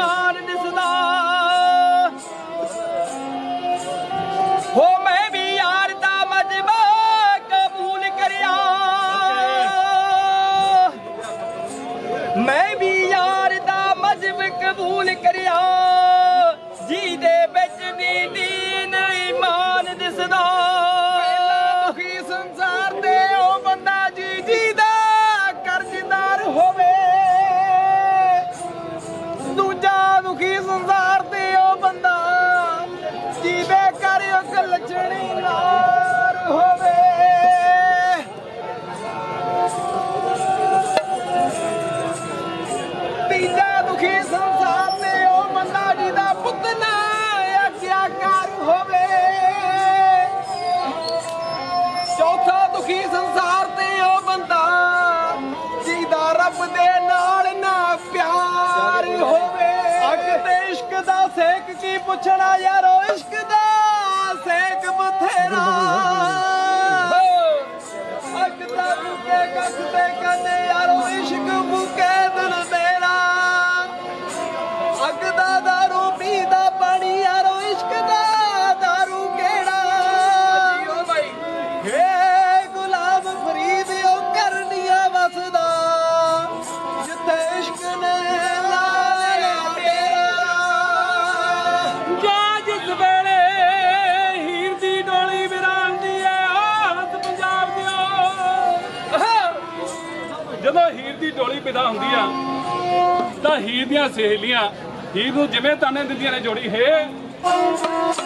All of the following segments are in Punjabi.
on and to ਦੁਖੀ ਸੰਸਾਰ ਤੇ ਉਹ ਬੰਦਾ ਜੀਵੇ ਕਰ ਉਹ ਲੱਛਣੀ ਨਾਰ ਹੋਵੇ। ਤੀਜਾ ਦੁਖੀ ਸੰਸਾਰ ਸੇਕ ਕੀ ਪੁੱਛਣਾ ਯਾਰੋ ਇਸ਼ਕ ਦਾ? ਵਿਦਾ ਹੁੰਦੀ ਆ ਤਾਂ ਹੀਰ ਦੀਆਂ ਸਹੇਲੀਆਂ ਹੀਰ ਨੂੰ ਜਿਵੇਂ ਤਾਨੇ ਦਿੰਦੀਆਂ ਨੇ ਜੋੜੀ, ਹੇ।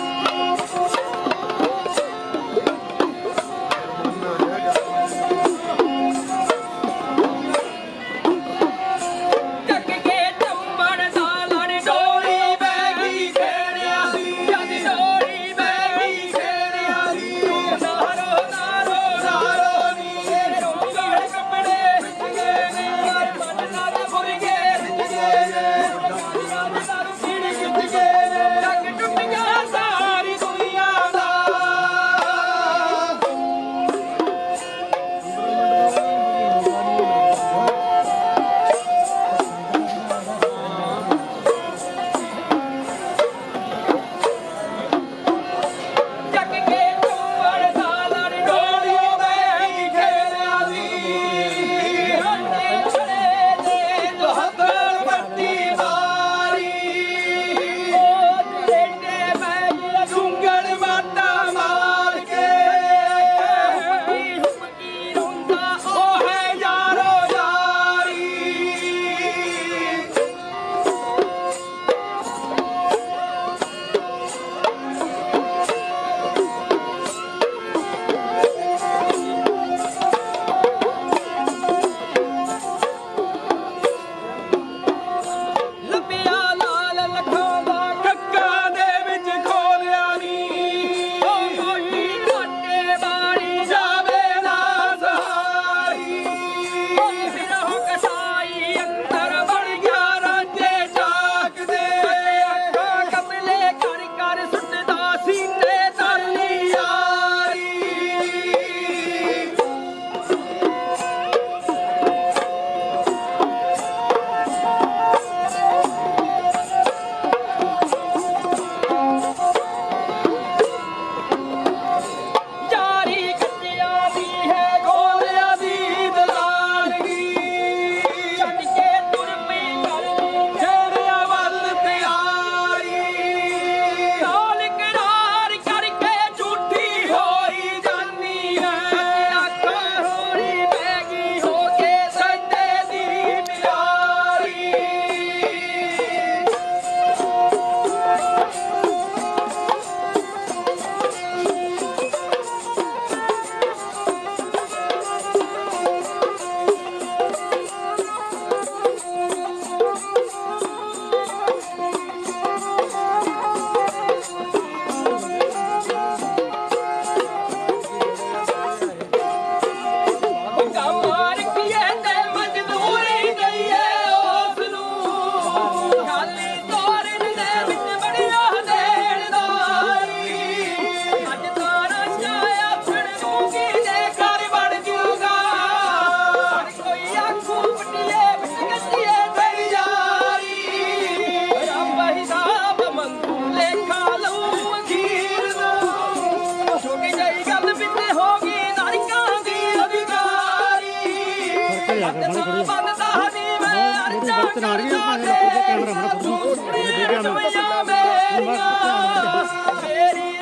ਮੇਰੀ